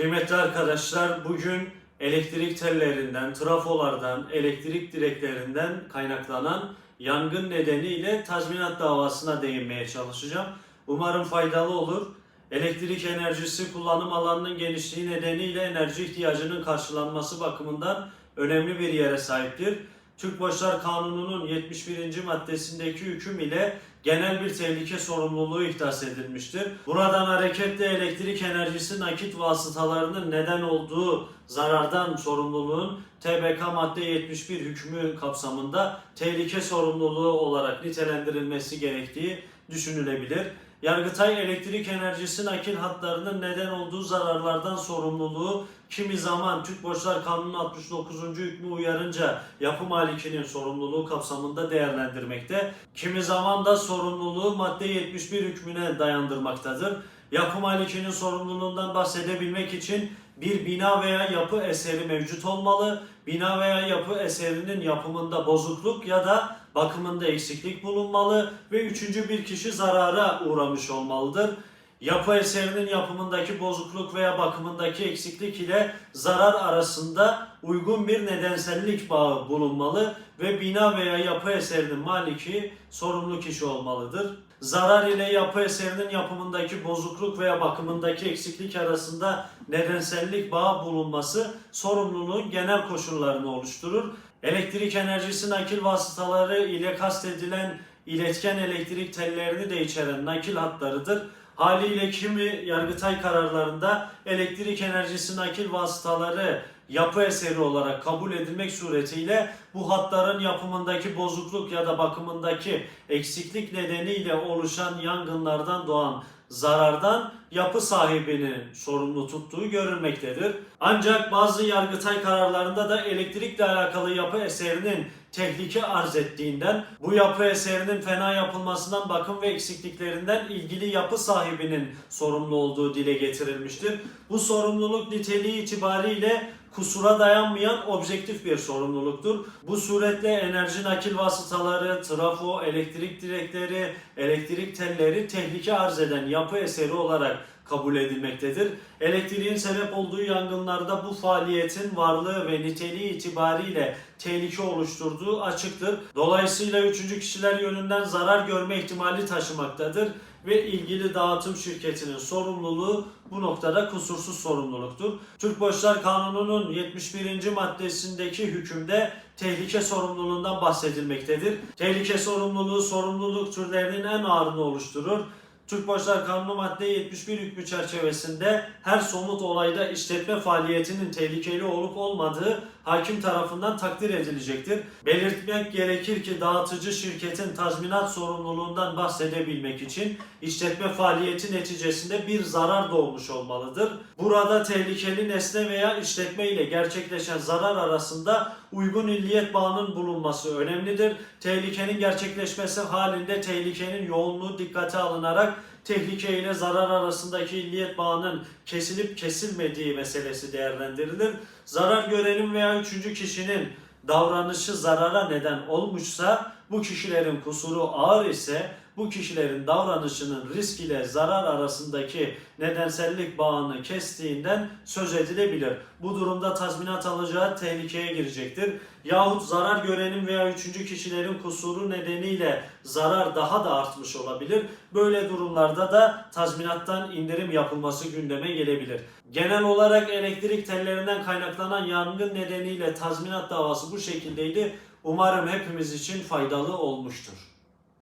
Kıymetli arkadaşlar bugün elektrik tellerinden, trafolardan, elektrik direklerinden kaynaklanan yangın nedeniyle tazminat davasına değinmeye çalışacağım. Umarım faydalı olur. Elektrik enerjisi kullanım alanının genişliği nedeniyle enerji ihtiyacının karşılanması bakımından önemli bir yere sahiptir. Türk Borçlar Kanunu'nun 71. maddesindeki hüküm ile genel bir tehlike sorumluluğu ihdas edilmiştir. Buradan hareketle elektrik enerjisi nakit vasıtalarının neden olduğu zarardan sorumluluğun TBK madde 71 hükmü kapsamında tehlike sorumluluğu olarak nitelendirilmesi gerektiği düşünülebilir. Yargıtay elektrik enerjisi nakil hatlarının neden olduğu zararlardan sorumluluğu kimi zaman Türk Borçlar Kanunu 69. hükmü uyarınca yapı malikinin sorumluluğu kapsamında değerlendirmekte. Kimi zaman da sorumluluğu madde 71 hükmüne dayandırmaktadır. Yapı malikinin sorumluluğundan bahsedebilmek için bir bina veya yapı eseri mevcut olmalı. Bina veya yapı eserinin yapımında bozukluk ya da bakımında eksiklik bulunmalı ve üçüncü bir kişi zarara uğramış olmalıdır. Yapı eserinin yapımındaki bozukluk veya bakımındaki eksiklik ile zarar arasında uygun bir nedensellik bağı bulunmalı ve bina veya yapı eserinin maliki sorumlu kişi olmalıdır. Zarar ile yapı eserinin yapımındaki bozukluk veya bakımındaki eksiklik arasında nedensellik bağı bulunması sorumluluğun genel koşullarını oluşturur. Elektrik enerjisi nakil vasıtaları ile kastedilen iletken elektrik tellerini de içeren nakil hatlarıdır. Haliyle kimi yargıtay kararlarında elektrik enerjisi nakil vasıtaları yapı eseri olarak kabul edilmek suretiyle bu hatların yapımındaki bozukluk ya da bakımındaki eksiklik nedeniyle oluşan yangınlardan doğan zarardan yapı sahibinin sorumlu tuttuğu görülmektedir. Ancak bazı yargıtay kararlarında da elektrikle alakalı yapı eserinin tehlike arz ettiğinden bu yapı eserinin fena yapılmasından bakım ve eksikliklerinden ilgili yapı sahibinin sorumlu olduğu dile getirilmiştir. Bu sorumluluk niteliği itibariyle kusura dayanmayan objektif bir sorumluluktur. Bu suretle enerji nakil vasıtaları, trafo, elektrik direkleri, elektrik telleri tehlike arz eden yapı eseri olarak kabul edilmektedir. Elektriğin sebep olduğu yangınlarda bu faaliyetin varlığı ve niteliği itibariyle tehlike oluşturduğu açıktır. Dolayısıyla üçüncü kişiler yönünden zarar görme ihtimali taşımaktadır ve ilgili dağıtım şirketinin sorumluluğu bu noktada kusursuz sorumluluktur. Türk Borçlar Kanunu'nun 71. maddesindeki hükümde tehlike sorumluluğundan bahsedilmektedir. Tehlike sorumluluğu sorumluluk türlerinin en ağırını oluşturur. Türk Borçlar Kanunu madde 71 hükmü çerçevesinde her somut olayda işletme faaliyetinin tehlikeli olup olmadığı hakim tarafından takdir edilecektir. Belirtmek gerekir ki dağıtıcı şirketin tazminat sorumluluğundan bahsedebilmek için işletme faaliyeti neticesinde bir zarar doğmuş olmalıdır. Burada tehlikeli nesne veya işletme ile gerçekleşen zarar arasında uygun illiyet bağının bulunması önemlidir. Tehlikenin gerçekleşmesi halinde tehlikenin yoğunluğu dikkate alınarak tehlike ile zarar arasındaki illiyet bağının kesilip kesilmediği meselesi değerlendirilir. Zarar görenin veya üçüncü kişinin davranışı zarara neden olmuşsa bu kişilerin kusuru ağır ise bu kişilerin davranışının risk ile zarar arasındaki nedensellik bağını kestiğinden söz edilebilir. Bu durumda tazminat alacağı tehlikeye girecektir. Yahut zarar görenin veya üçüncü kişilerin kusuru nedeniyle zarar daha da artmış olabilir. Böyle durumlarda da tazminattan indirim yapılması gündeme gelebilir. Genel olarak elektrik tellerinden kaynaklanan yangın nedeniyle tazminat davası bu şekildeydi. Umarım hepimiz için faydalı olmuştur.